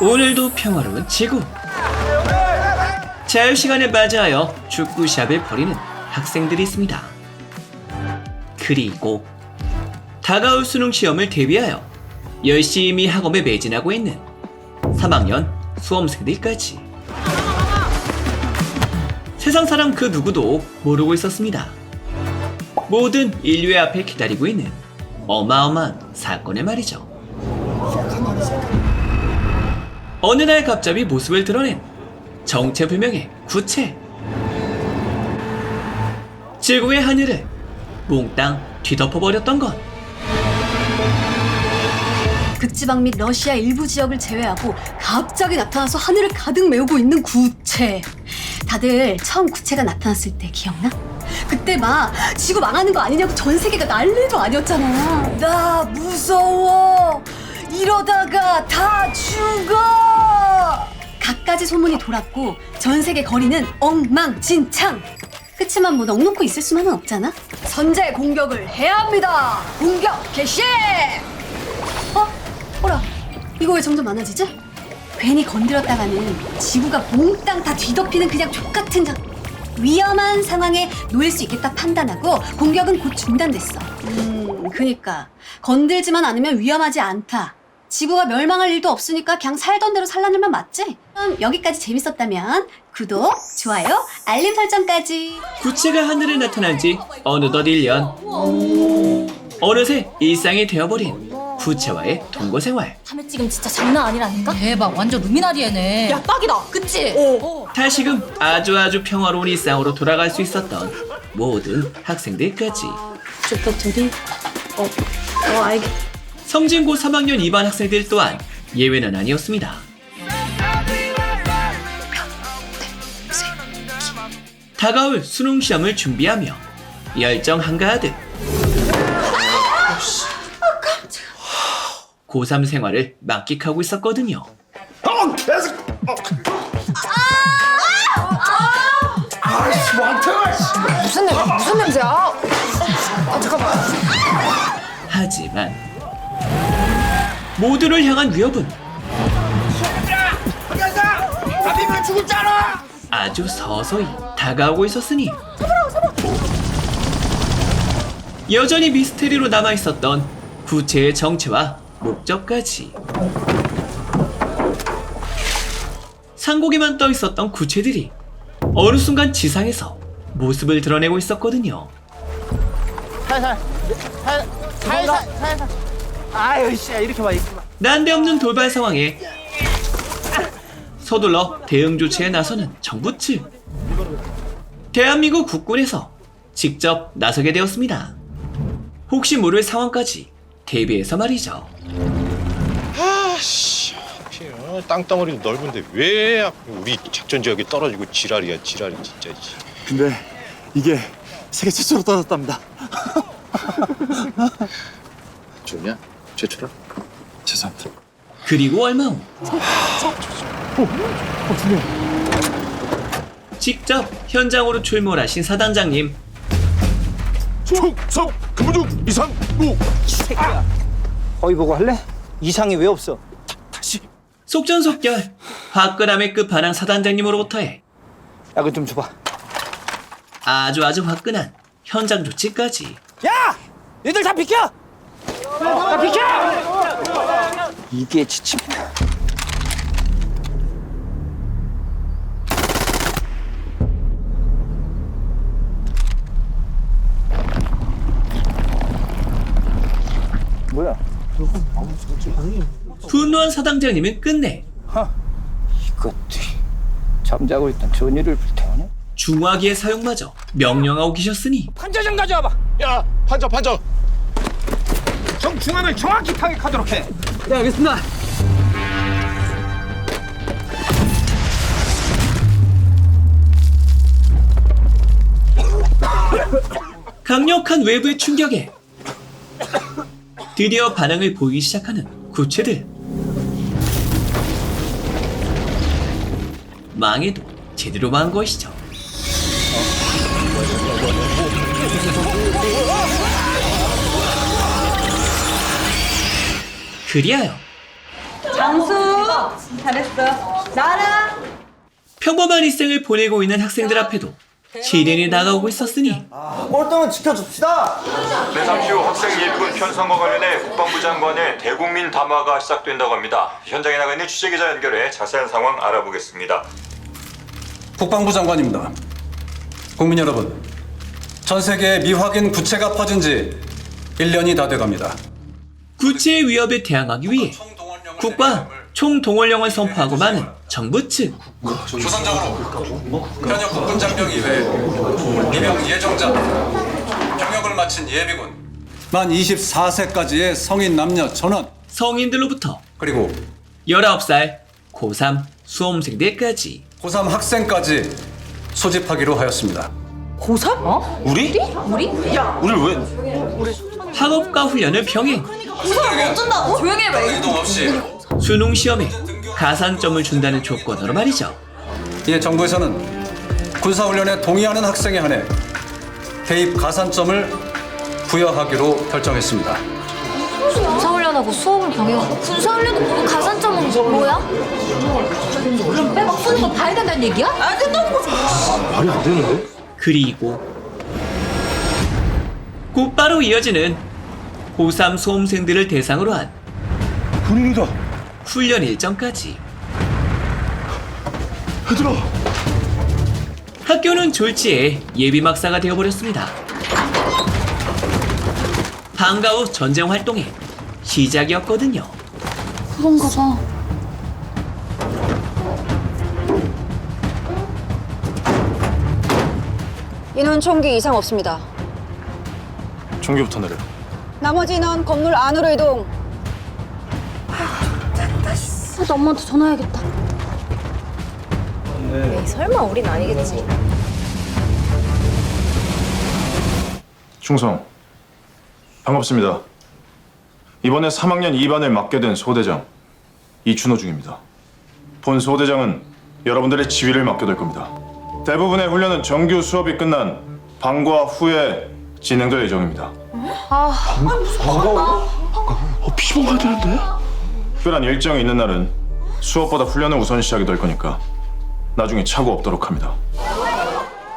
오늘도 평화로운 지구. 자유 시간에 맞이하여 축구 시합을 벌이는 학생들이 있습니다. 그리고 다가올 수능 시험을 대비하여 열심히 학업에 매진하고 있는 3학년 수험생들까지. 세상 사람 그 누구도 모르고 있었습니다. 모든 인류의 앞에 기다리고 있는 어마어마한 사건의 말이죠. 어느 날 갑자기 모습을 드러낸 정체불명의 구체. 지구의 하늘을 몽땅 뒤덮어버렸던 것. 극지방 및 러시아 일부 지역을 제외하고 갑자기 나타나서 하늘을 가득 메우고 있는 구체. 다들 처음 구체가 나타났을 때 기억나? 그때 막 지구 망하는 거 아니냐고 전 세계가 난리도 아니었잖아. 나 무서워. 이러다가 다 죽어. 갖가지 소문이 돌았고 전 세계 거리는 엉망진창. 그치만 뭐 넉놓고 있을 수만은 없잖아. 선제 공격을 해야 합니다. 공격 개시! 어? 어라, 이거 왜 점점 많아지지? 괜히 건드렸다가는 지구가 몽땅 다 뒤덮이는 그냥 족같은 장... 위험한 상황에 놓일 수 있겠다 판단하고 공격은 곧 중단됐어. 음, 그니까 건들지만 않으면 위험하지 않다. 지구가 멸망할 일도 없으니까 그냥 살던 대로 살라는 맞지? 그럼 여기까지 재밌었다면 구독, 좋아요, 알림 설정까지. 구체가 하늘에 나타난 지 어느덧 1년. 어느새 일상이 되어버린 구체와의 동거 생활. 참외 지금 진짜 장난 아니라니까? 대박 완전 루미나리에네 야 딱이다 그치? 다시금 아주 아주 평화로운 일상으로 돌아갈 수 있었던 모든 학생들까지. 주퍼들이 어, 어 알겠. 성진고 3학년 2반 학생들 또한 예외는 아니었습니다. 다가올 수능 시험을 준비하며 열정 한가하듯 고3 생활을 만끽하고 있었거든요. 어, 계속. 어. 아이씨, 많다. 씨. 무슨 냄새 무슨 냄새야? 아 잠깐만 하지만 모두를 향한 위협은. 아주 서서히 다가오고 있었으니 여전히 미스테리로 남아 있었던 구체의 정체와 목적까지 상고기만 떠 있었던 구체들이 어느 순간 지상에서 모습을 드러내고 있었거든요. 살살 살 살 살 살 살살 아유 씨 이렇게 봐 이렇게 봐 난데없는 돌발 상황에 서둘러 대응 조치에 나서는 정부 측. 대한민국 국군에서 직접 나서게 되었습니다. 혹시 모를 상황까지 대비해서 말이죠. 아씨, 하필, 어, 땅덩어리도 넓은데 왜 하필 우리 작전 지역이 떨어지고 지랄이야 지랄이 진짜. 지. 근데 이게 세계 최초로 떨어졌답니다. 좋냐? 최초라? 죄송합니다. 그리고 얼마 후 직접 현장으로 출몰하신 사단장님 총성 근무중 이상 무. 거기 보고 할래? 이상이 왜 없어? 다시. 속전속결 화끈함의 끝판왕 사단장님으로부터의 야그 좀 줘봐 아주 아주 화끈한 현장 조치까지 야! 얘들 다 비켜! 이게 지침이다 뭐야? 분노한 사단장님은 끝내 이것들이 잠자고 있던 전이를 불태우네? 중화기의 사용마저 명령하고 계셨으니 판자 좀 가져와봐 야 판자 판자. 정 중앙을 정확히 타격하도록 해. 네 알겠습니다. 강력한 외부의 충격에 드디어 반응을 보이기 시작하는 구체들 망해도 제대로 망한 것이죠 그리하여 장수 평범한 일생을 보내고 있는 학생들 앞에도 시련이 다가오고 있었으니 꼴등은 지켜줍시다. 네, 잠시 후 학생 예비군 편성과 관련해 국방부 장관의 대국민 담화가 시작된다고 합니다. 현장에 나가 있는 취재기자 연결해 자세한 상황 알아보겠습니다. 국방부 장관입니다. 국민 여러분, 전 세계에 미확인 부채가 퍼진 지 1년이 다 돼갑니다. 구체의 위협에 대항하기 위해 국가 총동원령을 선포하고 많은 정부 측 조선적으로 현역 국군 장병 이외에 입영 예정자, 병역을 마친 예비군, 만 24세까지의 성인 남녀 전원, 성인들로부터 그리고 19살 고3 수험생들까지 고3 학생까지 소집하기로 하였습니다. 우리? 우리? 우리를 왜? 학업과 훈련을 병행 조용히 해봐. 이동 없이 수능 시험에 가산점을 준다는 조건으로 말이죠. 이에 정부에서는 군사훈련에 동의하는 학생에 한해 대입 가산점을 부여하기로 결정했습니다. 군사훈련하고 수업을 병행하고 군사훈련도 모두 가산점은 뭐야? 그럼 빼박 쓰는 거 봐야 된다는 얘기야? 안 된다는 거지. 그리고 곧바로 이어지는 고3 수험생들을 대상으로 한 군인이다. 훈련 일정까지 얘들아. 학교는 졸지에 예비 막사가 되어버렸습니다. 방과 후 전쟁 활동의 시작이었거든요. 그런가 봐. 인원 총기 이상 없습니다. 총기부터 내려. 나머지 인원 건물 안으로 이동. 나 엄마한테 전화해야겠다. 설마 우린 아니겠지. 충성. 반갑습니다. 이번에 3학년 2반을 맡게 된 소대장 이춘호 중입니다. 본 소대장은 여러분들의 지휘를 맡게 될 겁니다. 대부분의 훈련은 정규 수업이 끝난 방과 후에 진행될 예정입니다. 어, 피봉 가야 되는데? 특별한 일정이 있는 날은 수업보다 훈련을 우선 시작이 될 거니까 나중에 착오 없도록 합니다.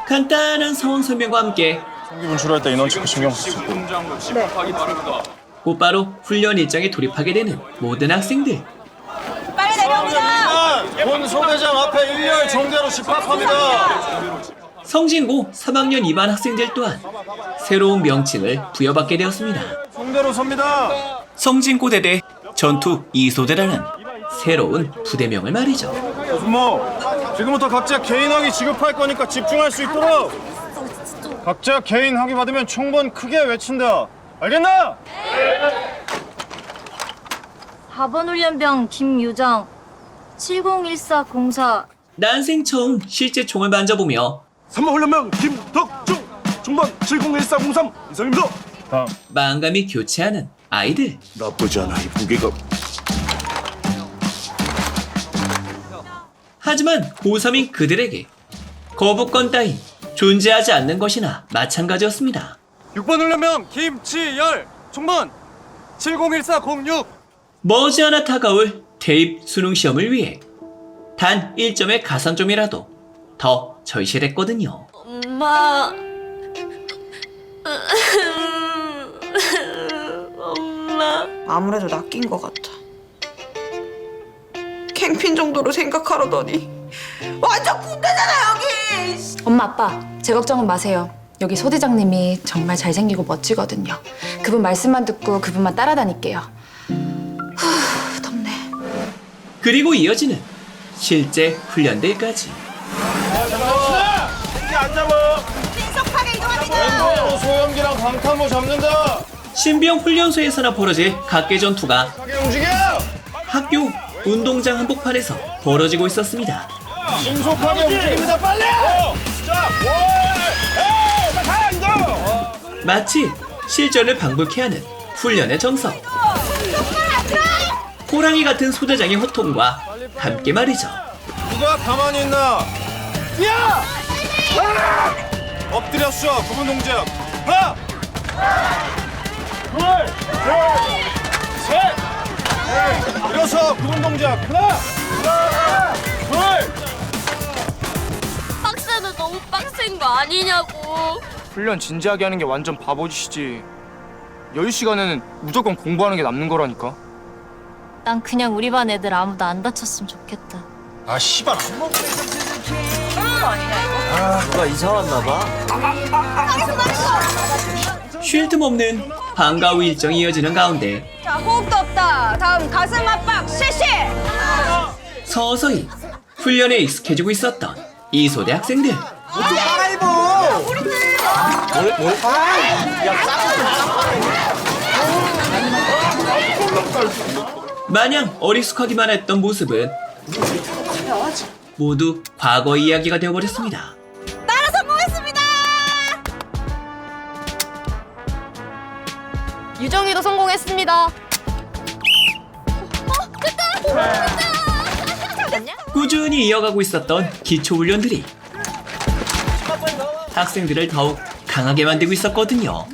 간단한 상황 설명과 함께 총기 분출할 때 인원 체크 신경 쓰고 곧바로 훈련 일정에 돌입하게 되는 모든 학생들. 본 소대장 앞에 일렬 정대로 집합합니다. 성진고 3학년 2반 학생들 또한 새로운 명칭을 부여받게 되었습니다. 정대로 섭니다. 성진고 대대 전투 2소대라는 새로운 부대명을 말이죠. 조순모, 지금부터 각자 개인 학위 지급할 거니까 집중할 수 있도록. 각자 개인 학위 받으면 총번 크게 외친다. 알겠나? 4번 훈련병 김유정 701404 난생 처음 실제 총을 만져보며 3번 훈련병 김덕중. 중반 701403 이상입니다. 마음감이 교체하는 아이들. 나쁘지 않아 이 무게가. 하지만 고3인 그들에게 거부권 따윈 존재하지 않는 것이나 마찬가지였습니다. 6번 훈련병 김치열 총번 701406 머지않아 다가올 대입 수능 시험을 위해 단 1점의 가산점이라도 더 절실했거든요. 엄마 엄마 아무래도 낚인 것 같아. 캠핑 정도로 생각하려더니 완전 군대잖아 여기. 엄마 아빠 제 걱정은 마세요 여기 소대장님이 정말 잘생기고 멋지거든요 그분 말씀만 듣고 그분만 따라다닐게요 후 덥네 그리고 이어지는 실제 훈련들까지. 방탄모 잡는다. 신병 훈련소에서나 벌어질 각계 전투가 움직여. 학교 운동장 한복판에서 벌어지고 있었습니다. 신속하게 움직입니다. 빨리. 자, 에이, 나 가야 이거. 마치 실전을 방불케 하는 훈련의 정석. 호랑이 같은 소대장의 호통과 함께 말이죠. 누가 가만히 있나? 야! 엎드려 쏴 구분 동작. 하나, 둘, 둘, 셋, 일어서 구분 동작 하나 둘 빡세는 너무 빡센 거 아니냐고. 훈련 진지하게 하는 게 완전 바보짓이지 여유 시간에는 무조건 공부하는 게 남는 거라니까 난 그냥 우리 반 애들 아무도 안 다쳤으면 좋겠다. 아 씨발 누가 이사 왔나 봐 쉴 틈 없는 방과 후 일정이 이어지는 가운데 자, 호흡도 없다. 다음 가슴 압박 실시. 서서히 훈련에 익숙해지고 있었던 이소대 학생들. 마냥 어리숙하기만 했던 모습은 모두 과거 이야기가 되어버렸습니다. 유정이도 성공했습니다. 꾸준히 이어가고 있었던 기초 훈련들이 학생들을 더욱 강하게 만들고 있었거든요.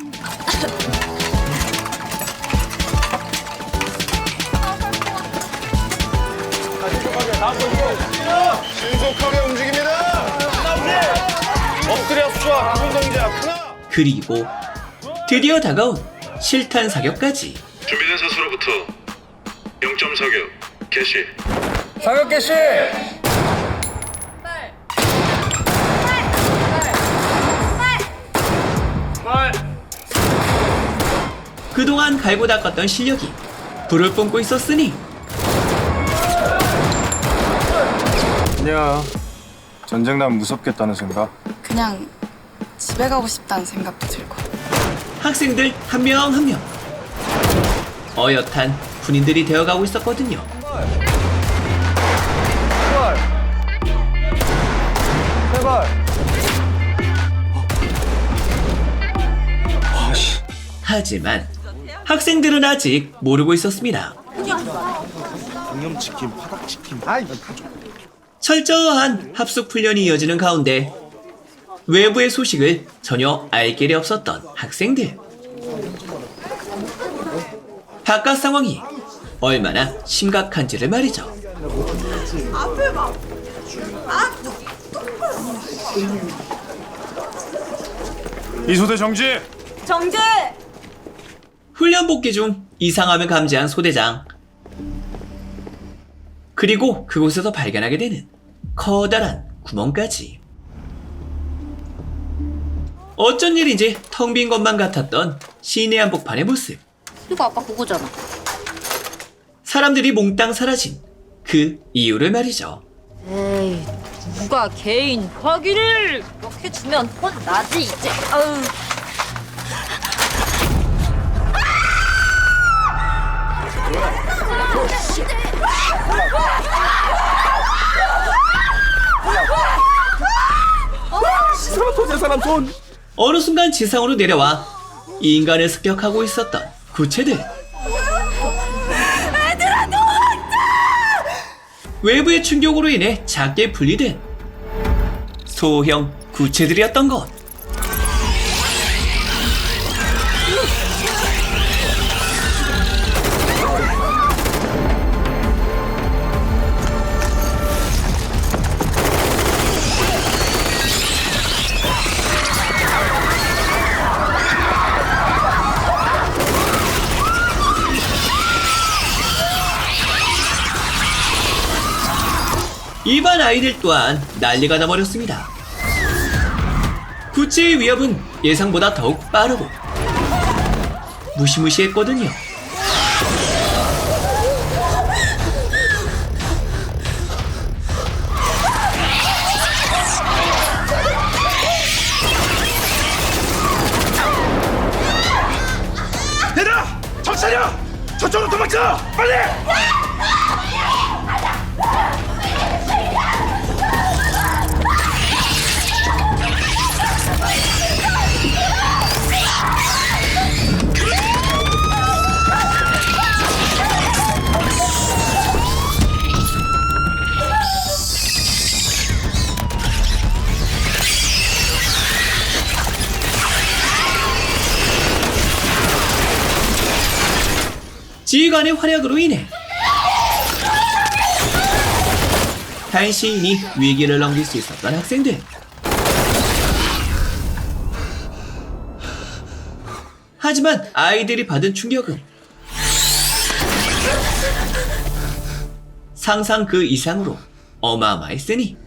신속하게 움직입니다. 엎드려 쏴 구분 동작 하나. 그리고 드디어 다가온 실탄 사격까지. 준비된 선수로부터 0점 사격 개시. 사격 개시! 그동안 갈고 닦았던 실력이 불을 뿜고 있었으니 아니야 전쟁 나면 무섭겠다는 생각? 그냥 집에 가고 싶다는 생각도 들고. 학생들 한 명 한 명 어엿한 군인들이 되어가고 있었거든요. 제발 하지만 학생들은 아직 모르고 있었습니다. 양념치킨 파닭치킨 철저한 합숙 훈련이 이어지는 가운데 외부의 소식을 전혀 알 길이 없었던 학생들. 바깥 상황이 얼마나 심각한지를 말이죠. 이소대 정지 정재. 훈련 복귀 중 이상함을 감지한 소대장. 그리고 그곳에서 발견하게 되는 커다란 구멍까지. 어쩐 일인지 텅 빈 것만 같았던 시내 한복판의 모습. 이거 아빠 그거잖아. 사람들이 몽땅 사라진 그 이유를 말이죠. 에이, 누가 개인 확인을 이렇게 주면 혼 나지 이제. 아유. 사람 손 사람 손 어느 순간 지상으로 내려와 이 인간을 습격하고 있었던 구체들. 외부의 충격으로 인해 작게 분리된 소형 구체들이었던 것. 일반 아이들 또한 난리가 나버렸습니다. 구체의 위협은 예상보다 더욱 빠르고 무시무시했거든요. 얘들아 정신 차려 저쪽으로 도망쳐 빨리 힐러의 활약으로 인해 다인 시인이 위기를 넘길 수 있었던 학생들. 하지만 아이들이 받은 충격은 상상 그 이상으로 어마어마했으니.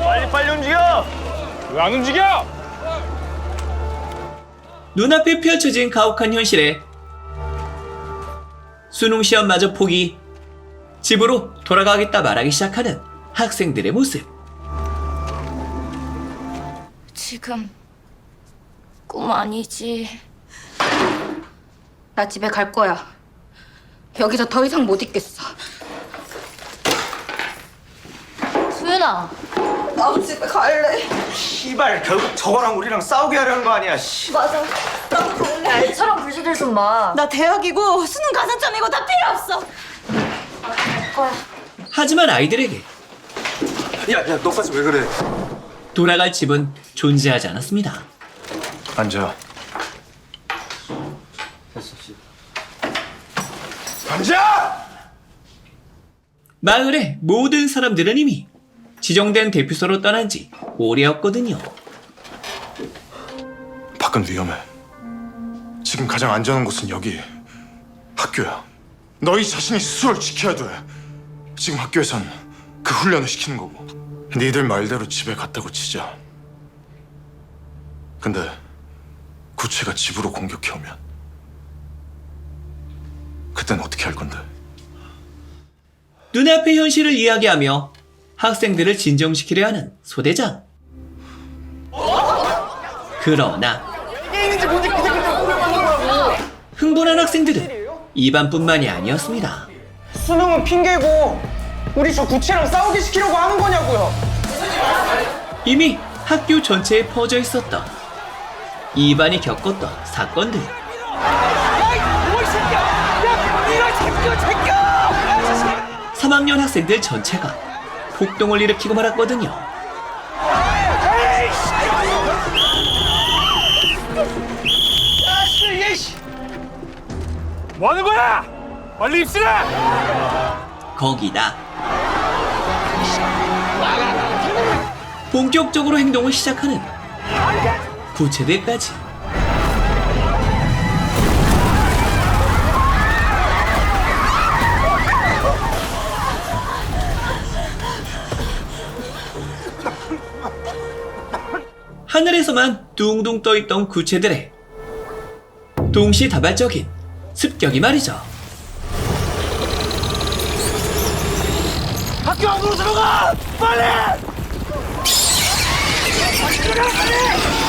빨리 빨리 움직여! 왜 안 움직여? 눈앞에 펼쳐진 가혹한 현실에 수능 시험마저 포기 집으로 돌아가겠다 말하기 시작하는 학생들의 모습 지금 꿈 아니지. 나 집에 갈 거야. 여기서 더 이상 못 있겠어. 수연아, 나도 집에 갈래. 씨발 결국 저거랑 우리랑 싸우게 하려는 거 아니야. 씨. 맞아. 나도 갈래. 애처럼 불시들 좀 마. 나 대학이고 수능 가산점이고 다 필요 없어. 하지만 아이들에게 야야 너까지 왜 그래? 돌아갈 집은 존재하지 않았습니다 앉아. 앉아! 마을의 모든 사람들은 이미 지정된 대피소로 떠난 지 오래였거든요 밖은 위험해. 지금 가장 안전한 곳은 여기 학교야. 너희 자신이 스스로를 지켜야 돼. 지금 학교에선 그 훈련을 시키는 거고. 니들 말대로 집에 갔다고 치자. 근데 구체가 집으로 공격해 오면 그땐 어떻게 할 건데? 눈앞의 현실을 이야기하며 학생들을 진정시키려 하는 소대장 그러나 흥분한 학생들은 이반뿐만이 아니었습니다. 수능은 핑계고 우리 저 구체랑 싸우게 시키려고 하는 거냐고요. 이미 학교 전체에 퍼져 있었던 이반이 겪었던 사건들. 3학년 학생들 전체가 폭동을 일으키고 말았거든요. 뭐 하는 거야? 빨리 입시라! 거기다 본격적으로 행동을 시작하는 구체대까지 하늘에서만 둥둥 떠있던 구체들의 동시다발적인 습격이 말이죠. 학교 안으로 들어가! 빨리! 학생들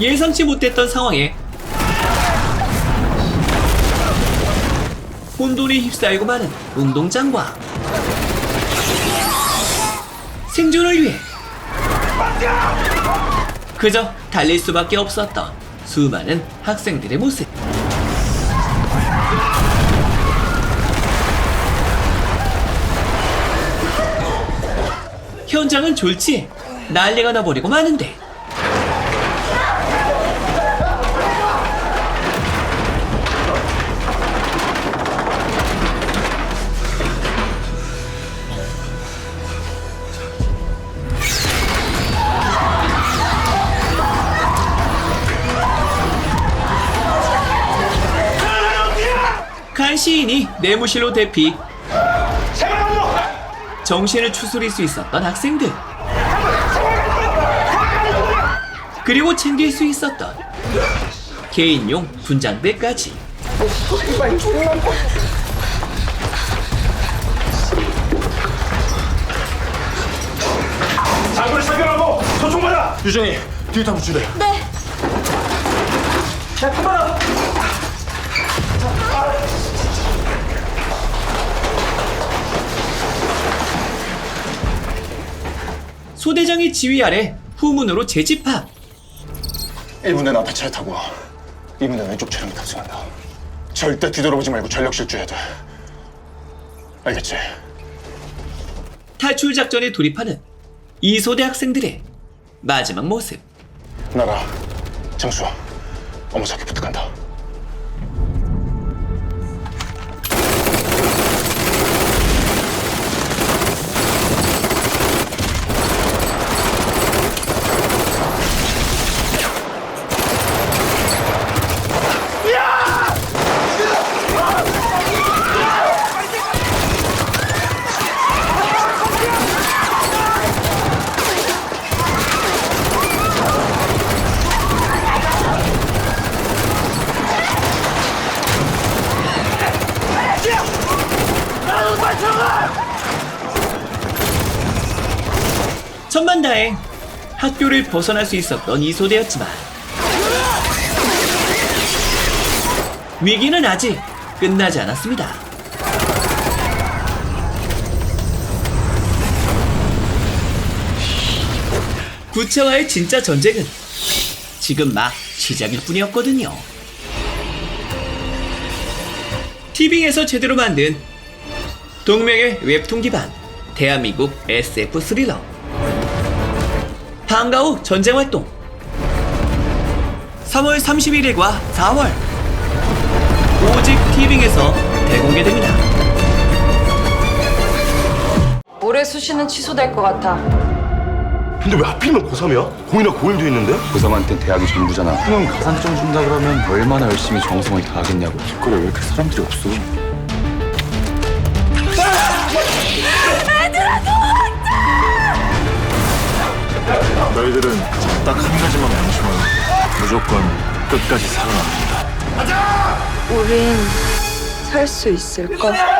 예상치 못했던 상황에 혼돈에 휩싸이고 마는 운동장과 생존을 위해 그저 달릴 수밖에 없었던 수많은 학생들의 모습. 현장은 졸지에 난리가 나버리고 마는데 시인이 내무실로 대피 정신을 추스릴 수 있었던 학생들 그리고 챙길 수 있었던 개인용 분장대까지 장소를 착용하고 소총 받아! 유정이 뒤에 타고 주래. 야, 그만! 소대장의 지휘 아래 후문으로 재집합. 1분대 앞에 차에 타고 2분대 왼쪽 차량이 탑승한다. 절대 뒤돌아보지 말고 전력 질주해야 돼. 알겠지? 탈출 작전에 돌입하는 이 소대 학생들의 마지막 모습. 나라, 장수, 어머사기 부탁한다. 천만다행 학교를 벗어날 수 있었던 이소대였지만 위기는 아직 끝나지 않았습니다. 구체와의 진짜 전쟁은 지금 막 시작일 뿐이었거든요. TV에서 제대로 만든 동맹의 웹툰 기반 대한민국 SF 스릴러 방과 후 전쟁 활동 3월 31일과 4월 오직 티빙에서 대공개됩니다. 올해 수시는 취소될 것 같아. 근데 왜 하필이면 고3이야? 공이나 고1도 있는데? 고3한텐 대학이 전부잖아. 그럼 가산점 준다 그러면 얼마나 열심히 정성을 다하겠냐고. 길거리에 왜 이렇게 사람들이 없어? 너희들은 딱 한 가지만 명심하라. 무조건 끝까지 살아남는다. 우린 살 수 있을까?